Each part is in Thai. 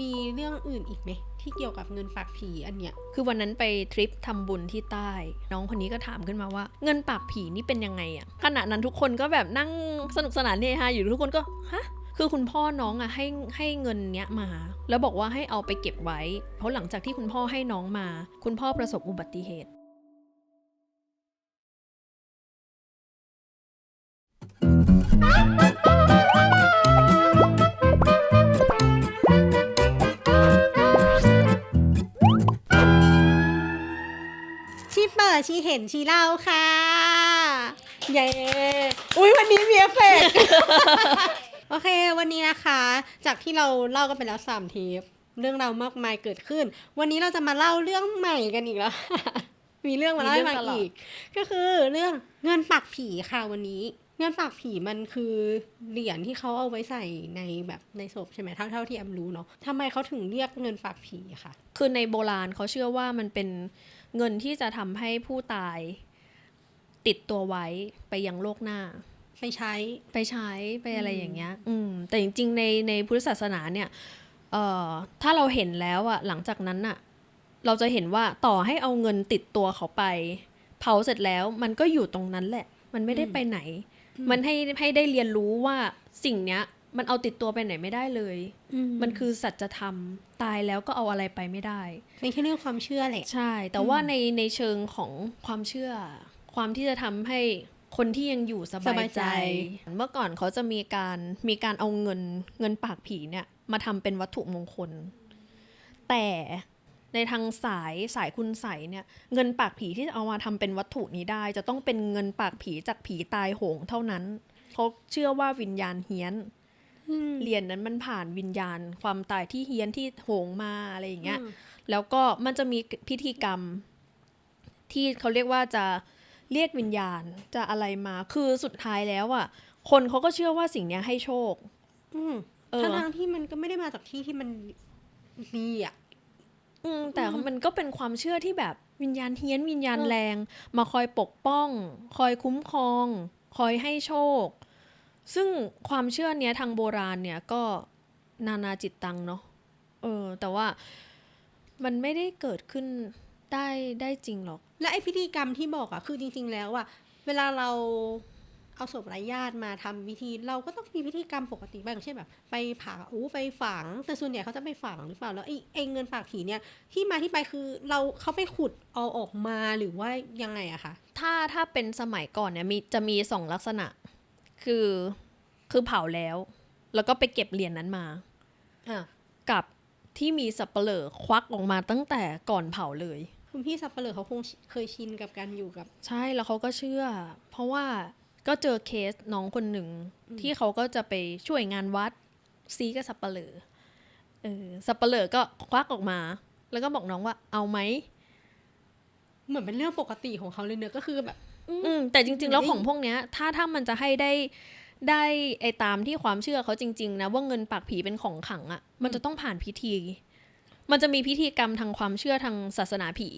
มีเรื่องอื่นอีกไหมที่เกี่ยวกับเงินปากผีอันเนี้ย คือวันนั้นไปทริปทำบุญที่ใต้ น้องคนนี้ก็ถามขึ้นมาว่า เงินปากผีนี่เป็นยังไงอะขณะนั้นทุกคนก็แบบนั่งสนุกสนานเฮฮาอยู่ทุกคนก็ฮะคือคุณพ่อน้องอะให้ให้เงินเนี้ยมา แล้วบอกว่าให้เอาไปเก็บไว้ เพราะหลังจากที่คุณพ่อให้น้องมา คุณพ่อประสบอุบัติเหตุชี ชีเห็นชีเล่าค่ะเย้อุ้ยวันนี้มีเอฟเฟกต์โอเค วันนี้นะคะ จากที่เราเล่ากันไปแล้วสามเทปเรื่องราวมากมายเกิดขึ้น วันนี้เราจะมาเล่าเรื่องใหม่กันอีกแล้ว มีเรื่องมาเล่าให้ฟังมีเรื่องตลอดอีก ก็คือเรื่องเงินปากผีค่ะวันนี้เงินปากผีมันคือเหรียญที่เขาเอาไว้ใส่ในแบบในศพใช่ไหมเท่าเท่าที่แอมรู้เนาะทำไมเขาถึงเรียกเงินปากผีอะค่ะ คือในโบราณเขาเชื่อว่ามันเป็น เงินที่จะทำให้ผู้ตายติดตัวไว้ไปยังโลกหน้า ไปใช้ไปใช้ไปอะไรอืมอย่างเงี้ย อืม แต่จริง ๆ ในในพุทธศาสนาเนี่ย เอ่อ ถ้าเราเห็นแล้วอะหลังจากนั้นอะเราจะเห็นว่าต่อให้เอาเงินติดตัวเขาไป เผาเสร็จแล้วมันก็อยู่ตรงนั้นแหละ มันไม่ได้ไปไหน มันให้ให้ได้เรียนรู้ว่าสิ่งเนี้ย มันเอาติดตัวไปไหนไม่ได้เลย มันคือสัจธรรมตายแล้วก็เอาอะไรไปไม่ได้เป็นแค่เรื่องความเชื่อแหละใช่ แต่ว่าในในเชิงของความเชื่อ ความที่จะทำให้คนที่ยังอยู่สสบาบายยใจใจ เมื่อก่อนเขาจะมีการมีการเอาเงินเงินปากผีเนี่ย มาทำเป็นวัตถุมงคล แต่ในทางสายสายคุณใสยเนี่ย เงินปากผีที่จะเอามาทำเป็นวัตถุนี้ได้ จะต้องเป็นเงินปากผีจากผีตายโหงเท่านั้นเขาเชื่อว่าวิญญาณเฮี้ยน เหรียญนั้นมันผ่านวิญญาณ ความตายที่เฮี้ยนที่โหงมาอะไรอย่างเงี้ย แล้วก็มันจะมีพิธีกรรม ที่เขาเรียกว่าจะเรียกวิญญาณจะอะไรมา คือสุดท้ายแล้วอะ คนเขาก็เชื่อว่าสิ่งเนี้ยให้โชค อืมเออทั้งๆที่มันก็ไม่ได้มาจากที่ที่มันดีอะอืมแต่อืมมันก็เป็นความเชื่อที่แบบวิญญาณเฮี้ยนวิญญาณเออแรง มาคอยปกป้อง คอยคุ้มครอง คอยให้โชค ซึ่งความเชื่อเนี้ยทางโบราณเนี่ยก็นานาจิตตังเนาะเออ แต่ว่ามันไม่ได้เกิดขึ้นได้ได้จริงหรอก และไอพิธีกรรมที่บอกอะคือจริง ๆ แล้วอะเวลาเราเอาศพไร้ญาติมาทำพิธี เราก็ต้องมีพิธีกรรมปกติบ้างเช่นแบบ ไปเผาไปฝัง แต่ส่วนใหญ่เขาจะไปฝังหรือเปล่าแล้วไอไอเงินปากผีเนี่ย ที่มาที่ไปคือเราเขาไปขุดเอาออกมาหรือว่ายังไงอะคะถ้าถ้าเป็นสมัยก่อนเนี่ยมีจะมีสองลักษณะ คือคือเผาแล้ว แล้วก็ไปเก็บเหรียญนั้นมาอะกับที่มีสับเปลอควักออกมาตั้งแต่ก่อนเผาเลย คุณพี่สับเปลือเขาคงเคยชินกับการอยู่กับ ใช่แล้วเขาก็เชื่อ เพราะว่าก็เจอเคสน้องคนหนึ่งที่เขาก็จะไปช่วยงานวัดซีกับสับเปลอเออสับเปลอก็ควักออกมา แล้วก็บอกน้องว่าเอาไหมเหมือนเป็นเรื่องปกติของเขาเลยเนอะก็คือแบบ อืมแต่จริง ๆ แล้วไม่ของพวกเนี้ย ถ้าถ้ามันจะให้ได้ได้ไอตามที่ความเชื่อเขาจริง ๆ นะ ว่าเงินปากผีเป็นของขลังอะ่ะ มันจะต้องผ่านพิธี มันจะมีพิธีกรรมทางความเชื่อทางศาสนาผี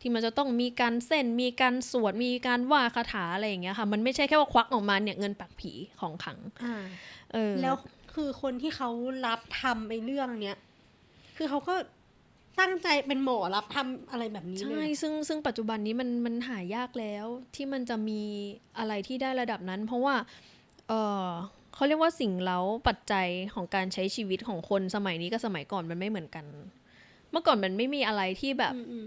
ที่มันจะต้องมีการเส้นมีการสวดมีการว่าคาถาอะไรอย่างเงี้ยค่ะ มันไม่ใช่แค่ว่าควักออกมาเนี่ยเงินปากผีของขลังอ่าเออแล้วคือคนที่เขารับทำไอ้เรื่องเนี้ยคือเขาก็ ตั้งใจเป็นหมอรับทำอะไรแบบนี้เลใช่ย ซึ่งซึ่งปัจจุบันนี้มันมันหายากแล้วที่มันจะมีอะไรที่ได้ระดับนั้น เพราะว่าเออเขาเรียกว่าสิ่งเล้าปัจจัยของการใช้ชีวิตของคนสมัยนี้กับสมัยก่อนมันไม่เหมือนกัน เมื่อก่อนมันไม่มีอะไรที่แบบ อืมอืม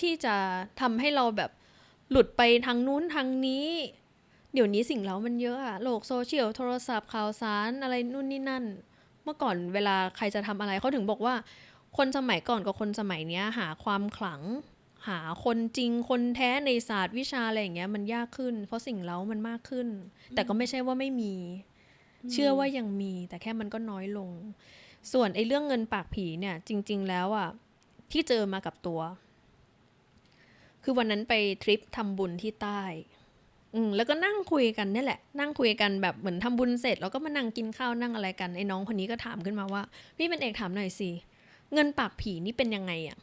ที่จะทำให้เราแบบหลุดไปทางนู้นทางนี้ เดี๋ยวนี้สิ่งเล้ามันเยอะอะโลกโซเชียลโทรศัพท์ข่าวสารอะไรนู่นนี่นั่น เมื่อก่อนเวลาใครจะทำอะไรเขาถึงบอกว่า คนสมัยก่อนกับคนสมัยเนี้ยหาความขลัง หาคนจริงคนแท้ในศาสตร์วิชาอะไรอย่างเงี้ยมันยากขึ้น เพราะสิ่งเล้ามันมากขึ้น แต่ก็ไม่ใช่ว่าไม่มี เชื่อว่ายังมี แต่แค่มันก็น้อยลง ส่วนไอ้เรื่องเงินปากผีเนี่ย จริง ๆ แล้วอะที่เจอมากับตัว คือวันนั้นไปทริปทำบุญที่ใต้อืมแล้วก็นั่งคุยกันนี่แหละ นั่งคุยกันแบบเหมือนทำบุญเสร็จ แล้วก็มานั่งกินข้าวนั่งอะไรกันไอ้น้องคนนี้ก็ถามขึ้นมาว่า พี่เป็นเอกถามหน่อยสิ เงินปากผีนี่เป็นยังไงอะ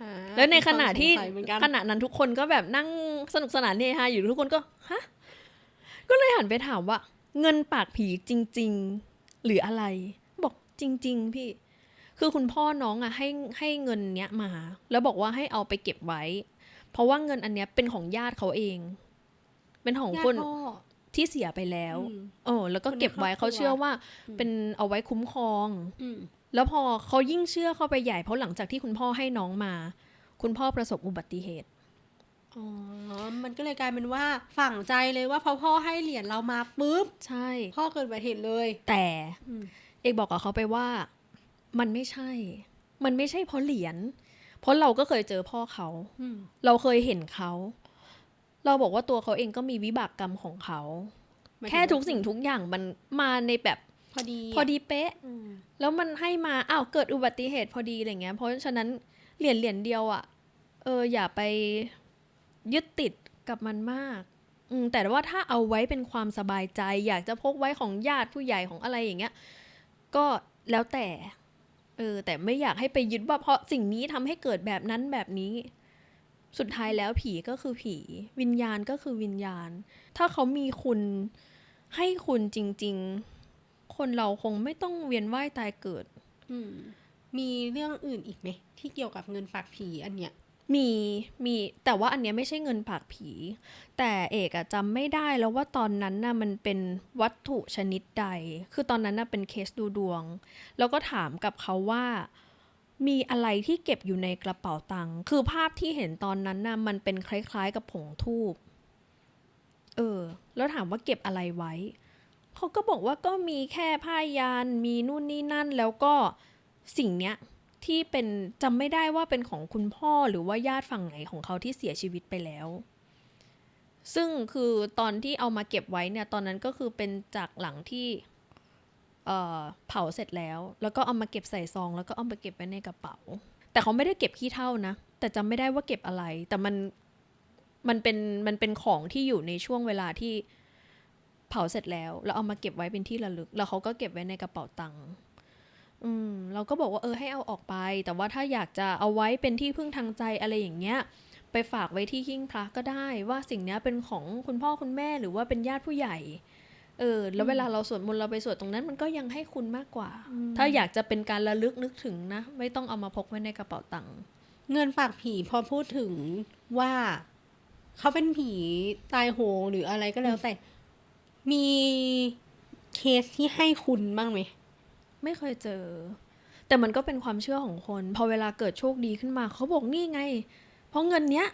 อ่าแล้วในขณะที่มีความสงสัยเหมือนกันขณะนั้นทุกคนก็แบบนั่งสนุกสนานเฮฮาอยู่ทุกคนก็ฮะก็เลยหันไปถามว่า เงินปากผีจริง ๆ หรืออะไร บอกจริง ๆ พี่ คือคุณพ่อน้องอะให้ให้เงินเนี้ยมา แล้วบอกว่าให้เอาไปเก็บไว้ เพราะว่าเงินอันเนี้ยเป็นของญาติเขาเอง เป็นของญาคตินพ่อที่เสียไปแล้วอืมเออ แล้วก็คนในเก็บไว้ครอบครัวเขาเชื่อว่าอืมเป็นเอาไว้คุ้มครองอืม แล้วพอเขายิ่งเชื่อเข้าไปใหญ่เพราะหลังจากที่คุณพ่อให้น้องมา คุณพ่อประสบอุบัติเหตุอ๋อ มันก็เลยกลายเป็นว่าฝังใจเลยว่าพอพ่อให้เหรียญเรามาปุ๊บ ใช่ พ่อเกิดอุบัติเหตุเลย แต่อืมเอกบอกกับเขาไปว่า มันไม่ใช่ มันไม่ใช่เพราะเหรียญ เพราะเราก็เคยเจอพ่อเขาอืมเราเคยเห็นเขา เราบอกว่าตัวเขาเองก็มีวิบากกรรมของเขาหมายถึงแค่ทุกสิ่งทุกอย่างมันมาในแบบ พอดีพอดีเป๊ะอืมแล้วมันให้มาอ้าวเกิดอุบัติเหตุพอดีอะไรเงี้ย เพราะฉะนั้นเหรียญเหรียญเดียวอะ่ะ เอออย่าไปยึดติดกับมันมาก อืมแต่ว่าถ้าเอาไว้เป็นความสบายใจ อยากจะพกไว้ของญาติผู้ใหญ่ของอะไรอย่างเงี้ย ก็แล้วแต่ เออ แต่ไม่อยากให้ไปยึดว่าเพราะสิ่งนี้ทำให้เกิดแบบนั้นแบบนี้ สุดท้ายแล้วผีก็คือผี วิญญาณก็คือวิญญาณ ถ้าเขามีคุณให้คุณจริง ๆ คนเราคงไม่ต้องเวียนว่ายตายเกิด อืม มีเรื่องอื่นอีกไหมที่เกี่ยวกับเงินฝากผีอันเนี้ยมีมีแต่ว่าอันเนี้ยไม่ใช่เงินปากผี แต่เอกอะจำไม่ได้แล้วว่าตอนนั้นน่ะมันเป็นวัตถุชนิดใด คือตอนนั้นน่ะเป็นเคสดูดวง แล้วก็ถามกับเขาว่า มีอะไรที่เก็บอยู่ในกระเป๋าตังค์คือภาพที่เห็นตอนนั้นน่ะมันเป็นคล้ายๆกับผงทูบเออ แล้วถามว่าเก็บอะไรไว้ เขาก็บอกว่าก็มีแค่ผ้ายันมีนู่นนี่นั่น แล้วก็สิ่งเนี้ยที่เป็นจำไม่ได้ว่าเป็นของคุณพ่อหรือว่าญาติฝั่งไหนของเขาที่เสียชีวิตไปแล้ว ซึ่งคือตอนที่เอามาเก็บไว้เนี่ยตอนนั้นก็คือเป็นจากหลังที่เอ่อเผาเสร็จแล้ว แล้วก็เอามาเก็บใส่ซอง แล้วก็เอามาเก็บไว้ในกระเป๋า แต่เขาไม่ได้เก็บขี้เท่านะ แต่จำไม่ได้ว่าเก็บอะไร แต่มันมันเป็นมันเป็นของที่อยู่ในช่วงเวลาที่ ผาเสร็จแล้วแล้วเอามาเก็บไว้เป็นที่ระลึก แล้วเขาก็เก็บไว้ในกระเป๋าตังค์อืมเราก็บอกว่าเออให้เอาออกไป แต่ว่าถ้าอยากจะเอาไว้เป็นที่พึ่งทางใจอะไรอย่างเงี้ย ไปฝากไว้ที่หิ้งพระก็ได้ว่าสิ่งเนี้ยเป็นของคุณพ่อคุณแม่หรือว่าเป็นญาติผู้ใหญ่เออแล้วเวลาเราสวดมนต์เราไปสวดตรงนั้นมันก็ยังให้คุณมากกว่า ถ้าอยากจะเป็นการระลึกนึกถึงนะ ไม่ต้องเอามาพกไว้ในกระเป๋าตังค์เงินฝากผีพอพูดถึงว่าเขาเป็นผีตายโหงหรืออะไรก็แล้วแต่ มีเคสที่ให้คุณบ้างไหม ไม่เคยเจอ แต่มันก็เป็นความเชื่อของคน พอเวลาเกิดโชคดีขึ้นมาเขาบอกนี่ไง เพราะเงินเนี้ย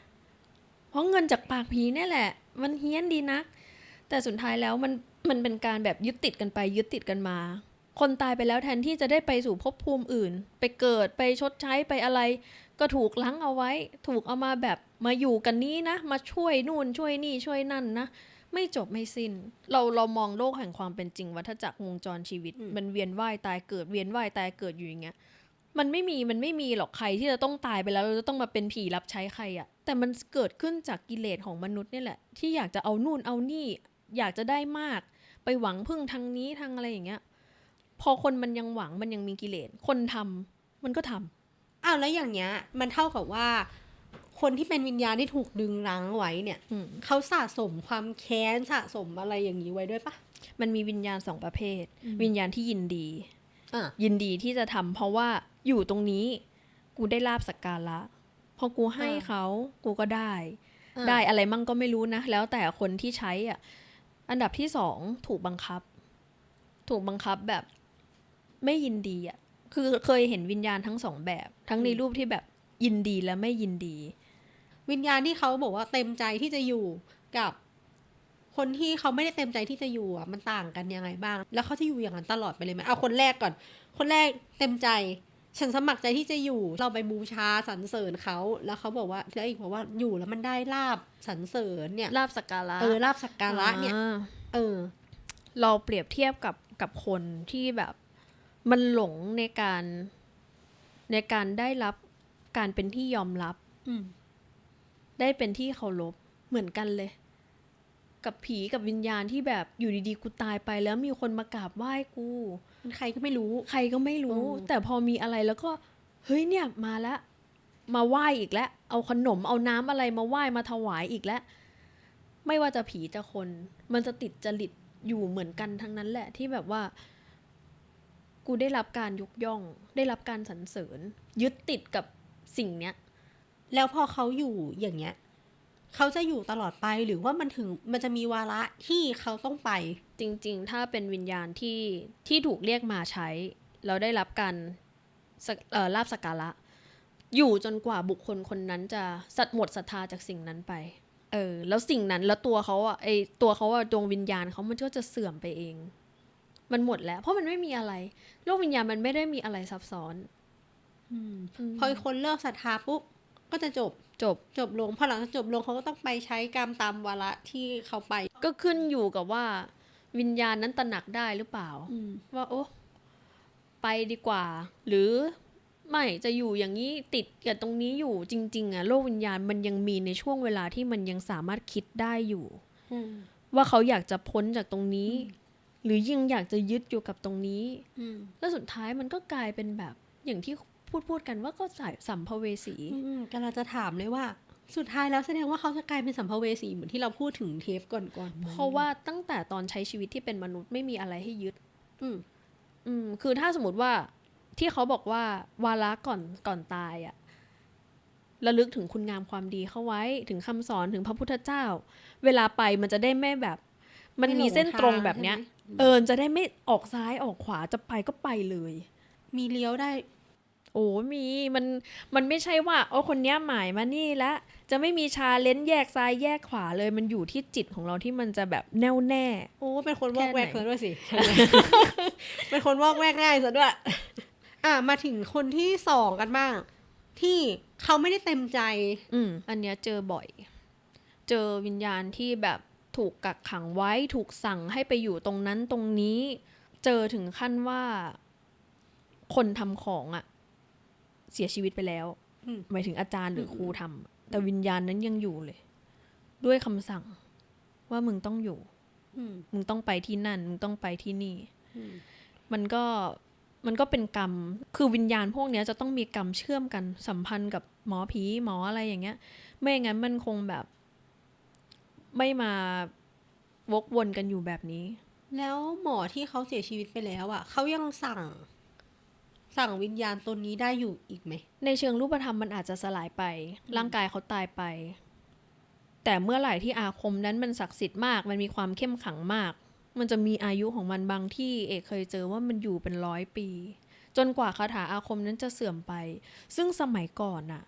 เพราะเงินจากปากผีนี่แหละ มันเฮี้ยนดีนักแต่สุดท้ายแล้วมันมันเป็นการแบบยึดติดกันไปยึดติดกันมา คนตายไปแล้วแทนที่จะได้ไปสู่ภพภูมิอื่น ไปเกิดไปชดใช้ไปอะไร ก็ถูกลังเอาไว้ ถูกเอามาแบบมาอยู่กันนี้นะ มาช่วยนู่นช่วยนี่ช่วยนั่นนะ ไม่จบไม่สิน้น เราเรามองโลกแห่งความเป็นจริงวัฏจักรวงจรชีวิตอืมมันเวียนว่ายตายเกิดเวียนว่ายตายเกิดอยู่อย่างเงี้ยมันไม่มีมันไม่มีหรอกใครที่จะต้องตายไปแล้วเราจะต้องมาเป็นผีรับใช้ใครอะแต่มันเกิดขึ้นจากกิเลสของมนุษย์เนี่ยแหละ ที่อยากจะเอานู่นเอานี่ อยากจะได้มาก ไปหวังพึ่งทางนี้ทางอะไรอย่างเงี้ย พอคนมันยังหวังมันยังมีกิเลสคนทำมันก็ทำอ้าวแล้วอย่างเงี้ย มันเท่ากับว่า คนที่เป็นวิญญาณที่ถูกดึงรั้งไว้เนี่ยอืมเขาสะสมความแค้นสะสมอะไรอย่างนี้ไว้ด้วยปะมันมีวิญญาณสองประเภทอืมวิญญาณที่ยินดีอะยินดีที่จะทำเพราะว่าอยู่ตรงนี้ กูได้ลาบสักการะพอกูให้เขากูก็ได้อะได้อะไรมั่งก็ไม่รู้นะ แล้วแต่คนที่ใช้อะ อันดับที่สองถูกบังคับ ถูกบังคับแบบไม่ยินดีอะ คือเคยเห็นวิญญาณทั้งสองแบบ ทั้งในรูปที่แบบยินดีและไม่ยินดี วิญญาณที่เขาบอกว่าเต็มใจที่จะอยู่กับคนที่เขาไม่ได้เต็มใจที่จะอยู่อะมันต่างกันยังไงบ้าง แล้วเขาจะอยู่อย่างนั้นตลอดไปเลยไหมเอาคนแรกก่อน คนแรกเต็มใจ ฉันสมัครใจที่จะอยู่ เราไปบูชาสรรเสริญเขา แล้วเขาบอกว่าแล้วอีกบอกว่าอยู่แล้วมันได้ลาบสรรเสริญเนี่ยลาบสักการะเออลาบสักการะเนี่ยอ่าเออ เราเปรียบเทียบกับกับคนที่แบบมันหลงในการในการได้รับการเป็นที่ยอมรับอืม ได้เป็นที่เคารพเหมือนกันเลย กับผีกับวิญญาณที่แบบอยู่ดีๆกูตายไปแล้วมีคนมากราบไหว้กูมันใครก็ไม่รู้ ใครก็ไม่รู้อืมแต่พอมีอะไรแล้วก็ เฮ้ยเนี่ยมาแล้วมาไหว้อีกแล้วเอาขนมเอาน้ำอะไรมาไหว้มาถวายอีกแล้วไม่ว่าจะผีจะคน มันจะติดจริตอยู่เหมือนกันทั้งนั้นแหละที่แบบว่า กูได้รับการยกย่อง ได้รับการสรรเสริญ ยึดติดกับสิ่งเนี้ย แล้วพอเขาอยู่อย่างเงี้ยเขาจะอยู่ตลอดไปหรือว่ามันถึงมันจะมีวาระที่เขาต้องไป จริง ๆ ถ้าเป็นวิญญาณที่ที่ถูกเรียกมาใช้ เราได้รับการสักเอ่อลาบสกการะ อยู่จนกว่าบุคคลคนนั้นจะสัตหมดศรัทธาจากสิ่งนั้นไป เออ แล้วสิ่งนั้นแล้วตัวเขาอะไอตัวเขาอะดวงวิญญาณเขามันก็จะเสื่อมไปเอง มันหมดแล้ว เพราะมันไม่มีอะไรโลกวิญญาณมันไม่ได้มีอะไรซับซ้อนอืมอืมพอคนเลิกศรัทธาปุ๊บ ก็จะจบจบจบลงพอหลังจากจบลงเขาก็ต้องไปใช้กรรมตามวาระที่เขาไป ก็ขึ้นอยู่กับว่า วิญญาณนั้นตระหนักได้หรือเปล่าอืมว่าโอ้ไปดีกว่า หรือไม่จะอยู่อย่างนี้ติดกับตรงนี้อยู่จริง ๆอะโลกวิญญาณมันยังมีในช่วงเวลาที่มันยังสามารถคิดได้อยู่อืมว่าเขาอยากจะพ้นจากตรงนี้ หรือยังอยากจะยึดอยู่กับตรงนี้อืมแล้วสุดท้ายมันก็กลายเป็นแบบอย่างที่ พูดพูดกันว่าก็สายสัมภเวสีอืมกำลังจะถามเลยว่า สุดท้ายแล้วแสดงว่าเขาจะกลายเป็นสัมภเวสีเหมือนที่เราพูดถึงเทปก่อนๆไหมเพราะว่าตั้งแต่ตอนใช้ชีวิตที่เป็นมนุษย์ไม่มีอะไรให้ยึด อืม อืม คือถ้าสมมติว่าที่เขาบอกว่าวาระก่อนก่อนตายอะระลึกถึงคุณงามความดีเข้าไว้ถึงคำสอนถึงพระพุทธเจ้า เวลาไปมันจะได้ไม่แบบ มันมีเส้นตรงแบบเนี้ยไม่หลงทางใช่ไหมเออจะได้ไม่ออกซ้ายออกขวาจะไปก็ไปเลย มีเลี้ยวได้ โอ้มีมันมันไม่ใช่ว่าโอ้คนเนี้ยหมายมานี่แล้วจะไม่มีชาเลนจ์แยกซ้ายแยกขวาเลยมันอยู่ที่จิตของเราที่มันจะแบบแน่วแน่โอ้เป็นคนวอกแวกแค่ไหนซะด้วยสิเป็นคนวอกแวกง่ายซะด้วย อะมาถึงคนที่สองกันบ้าง ที่เขาไม่ได้เต็มใจ อืมอันเนี้ยเจอบ่อย เจอวิญญาณที่แบบถูกกักขังไว้ถูกสั่งให้ไปอยู่ตรงนั้นตรงนี้ เจอถึงขั้นว่า คนทำของอะ เสียชีวิตไปแล้วอืมหมายถึงอาจารย์หรือครูทำแต่วิญญาณนั้นยังอยู่เลย ด้วยคำสั่งว่ามึงต้องอยู่อืมมึงต้องไปที่นั่น มึงต้องไปที่นี่อืมมันก็มันก็เป็นกรรม คือวิญญาณพวกเนี้ยจะต้องมีกรรมเชื่อมกันสัมพันธ์กับหมอผีหมออะไรอย่างเงี้ย ไม่อย่างนั้นมันคงแบบ ไม่มาวกวนกันอยู่แบบนี้ แล้วหมอที่เขาเสียชีวิตไปแล้วอะเขายังสั่ง สั่งวิญญาณตนนี้ได้อยู่อีกไหม ในเชิงรูปธรรมมันอาจจะสลายไป ร่างกายเขาตายไป แต่เมื่อไหร่ที่อาคมนั้นมันศักดิ์สิทธิ์มาก มันมีความเข้มขังมาก มันจะมีอายุของมันบางที่เอกเคยเจอว่ามันอยู่เป็นร้อยปี จนกว่าคาถาอาคมนั้นจะเสื่อมไป ซึ่งสมัยก่อนน่ะ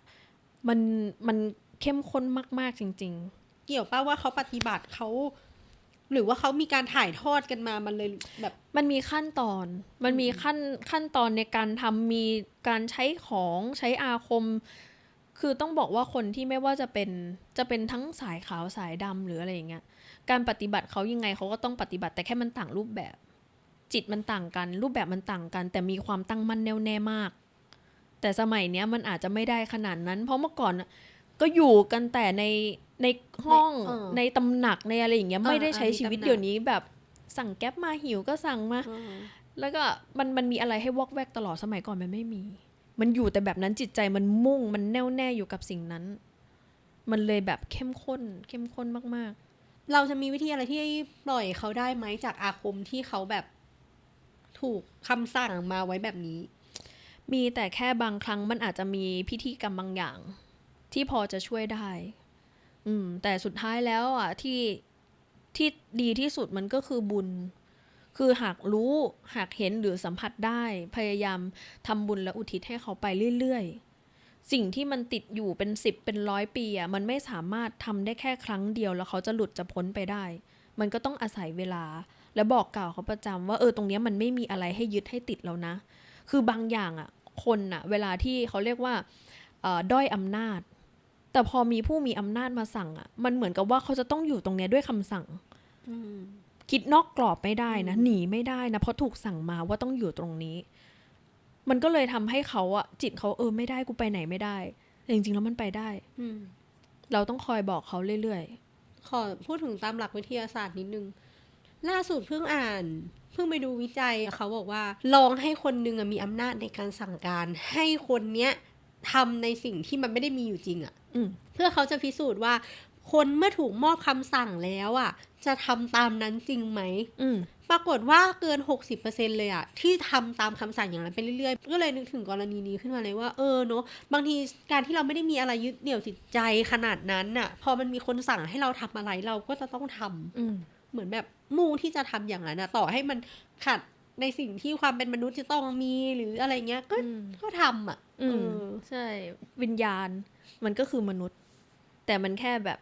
มันมันเข้มข้นมาก ๆจริงเกี่ยวป้าว่าเขาปฏิบัติเขา หรือว่าเขามีการถ่ายทอดกันมามันเลยแบบ มันมีขั้นตอน มันมีขั้นขั้นตอนในการทำมีการใช้ของใช้อาคม คือต้องบอกว่าคนที่ไม่ว่าจะเป็นจะเป็นทั้งสายขาวสายดำหรืออะไรอย่างเงี้ย การปฏิบัติเขายังไงเขาก็ต้องปฏิบัติแต่แค่มันต่างรูปแบบ จิตมันต่างกัน รูปแบบมันต่างกัน แต่มีความตั้งมั่นแน่วแน่มาก แต่สมัยเนี้ยมันอาจจะไม่ได้ขนาดนั้น เพราะเมื่อก่อนก็อยู่กันแต่ใน ในห้องเออในตำหนักในอะไรอย่างเงี้ยเออไม่ได้ใช้เออมีชีวิตตำหนัก เดี๋ยวนี้แบบสั่งแก๊ปมาหิวก็สั่งมา เออ แล้วก็มันมันมีอะไรให้วอกแวกตลอดสมัยก่อนมันไม่มี มันอยู่แต่แบบนั้นจิตใจมันมุ่งมันแน่วแน่อยู่กับสิ่งนั้น มันเลยแบบเข้มข้น เข้มข้นมาก เราจะมีวิธีอะไรที่ปล่อยเขาได้ไหมจากอาคมที่เขาแบบถูกคำสั่งมาไว้แบบนี้ ๆ มีแต่แค่บางครั้งมันอาจจะมีพิธีกรรมบางอย่าง ที่พอจะช่วยได้ อืม แต่สุดท้ายแล้วอะที่ที่ดีที่สุดมันก็คือบุญ คือหากรู้หากเห็นหรือสัมผัสได้ พยายามทำบุญและอุทิศให้เขาไปเรื่อยๆ สิ่งที่มันติดอยู่เป็นสิบเป็นร้อยปีอะมันไม่สามารถทำได้แค่ครั้งเดียวแล้วเขาจะหลุดจะพ้นไปได้ มันก็ต้องอาศัยเวลา และบอกกล่าวเขาประจำว่าเออตรงเนี้ยมันไม่มีอะไรให้ยึดให้ติดแล้วนะ คือบางอย่างอะคนอะ เวลาที่เขาเรียกว่าด้อยอำนาจ แต่พอมีผู้มีอำนาจมาสั่งอะ มันเหมือนกับว่าเขาจะต้องอยู่ตรงเนี้ยด้วยคำสั่งอืมคิดนอกกรอบไม่ได้นะอืมหนีไม่ได้นะเพราะถูกสั่งมาว่าต้องอยู่ตรงนี้ มันก็เลยทำให้เขาอะจิตเขาเออไม่ได้กูไปไหนไม่ได้แต่จริงๆแล้วมันไปได้ อืมเราต้องคอยบอกเขาเรื่อยขอพูดถึงตามหลักวิทยาศาสตร์นิดนึงล่าสุดเพิ่งอ่านเพิ่งไปดูวิจัยเขาบอกว่า ลองให้คนหนึ่งอะมีอำนาจในการสั่งการ ให้คนเนี้ย ทำในสิ่งที่มันไม่ได้มีอยู่จริงอะๆอืมเพื่อเขาจะพิสูจน์ว่า คนเมื่อถูกมอบคำสั่งแล้วอะ จะทำตามนั้นจริงไหมอืมปรากฏว่าเกิน 60%เลยอะที่ทำตามคำสั่งอย่างนั้นไปเรื่อยๆ ก็เลยนึกถึงกรณีนี้ขึ้นมาเลยว่าเออเนอะบางทีการที่เราไม่ได้มีอะไรยึดเหนี่ยวจิตใจขนาดนั้นน่ะพอมันมีคนสั่งให้เราทำอะไรเราก็จะต้องทำอืมเหมือนแบบมุ่งที่จะทำอย่างนั้นนะต่อให้มันขัด ในสิ่งที่ความเป็นมนุษย์จะต้องมีหรืออะไรเงี้ย ก็อืมก็ทำอะอืเอมอใช่ วิญญาณ มันก็คือมนุษย์ แต่มันแค่แบบ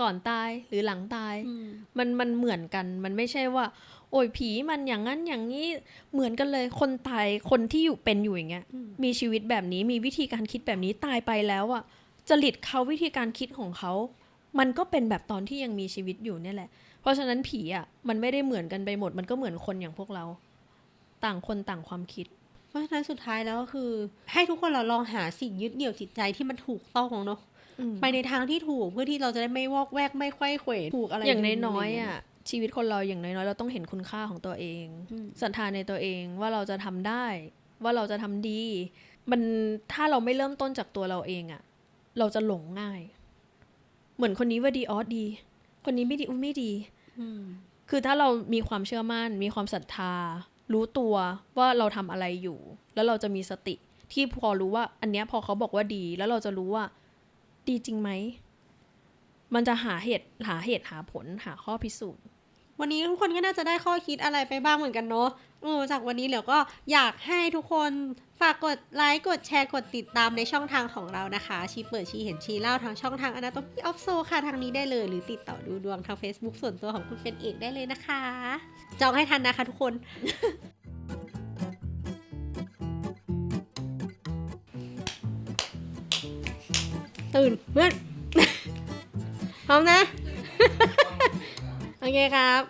ก่อนตายหรือหลังตายอืมมันมันเหมือนกัน มันไม่ใช่ว่า โอ้ยผีมันอย่างนั้นอย่างนี้เหมือนกันเลยคนตายคนที่อยู่เป็นอยู่อย่างเงี้ยอืมมีชีวิตแบบนี้มีวิธีการคิดแบบนี้ตายไปแล้วอะจริตเขาวิธีการคิดของเขา มันก็เป็นแบบตอนที่ยังมีชีวิตอยู่เนี่ยแหละ เพราะฉะนั้นผีอะมันไม่ได้เหมือนกันไปหมด มันก็เหมือนคนอย่างพวกเรา ต่างคนต่างความคิด เพราะฉะนั้นสุดท้ายแล้วก็คือ ให้ทุกคนเราลองหาสิ่งยึดเหนี่ยวจิตใจที่มันถูกต้องเนาะอืมไปในทางที่ถูกเพื่อที่เราจะได้ไม่วอกแวกไม่ค่อยเขวถูกอะไรอย่างดีน้อยะไรๆเงี้อะชีวิตคนเราอย่างน้อยๆเราต้องเห็นคุณค่าของตัวเองอืมศรัทธาในตัวเองว่าเราจะทำได้ ว่าเราจะทำดี มันถ้าเราไม่เริ่มต้นจากตัวเราเองอะเราจะหลงง่าย เหมือนคนนี้ว่าดีออสดี คนนี้ไม่ดีอุ้ยไม่ดีอืมคือถ้าเรามีความเชื่อมั่น มีความศรัทธา รู้ตัวว่าเราทำอะไรอยู่ แล้วเราจะมีสติที่พอรู้ว่า อันเนี้ยพอเขาบอกว่าดี แล้วเราจะรู้ว่า ดีจริงไหม มันจะหาเหตุหาเหตุหาผลหาข้อพิสูจน์ วันนี้ทุกคนก็น่าจะได้ข้อคิดอะไรไปบ้างเหมือนกันเนาะเออจากวันนี้เหลียวก็อยากให้ทุกคนฝากกดไลค์ กดแชร์ กดติดตามในช่องทางของเรานะคะ ชีเปิดชีเห็นชีเล่าทางช่องทาง Anatomy of Soul ค่ะทางนี้ได้เลย หรือติดต่อดูดวงทาง Facebook ส่วนตัวของคุณเป็นเอกได้เลยนะคะ จองให้ทันนะคะทุกคน ตื่นเพื่อนพร้อมนะ เคครับ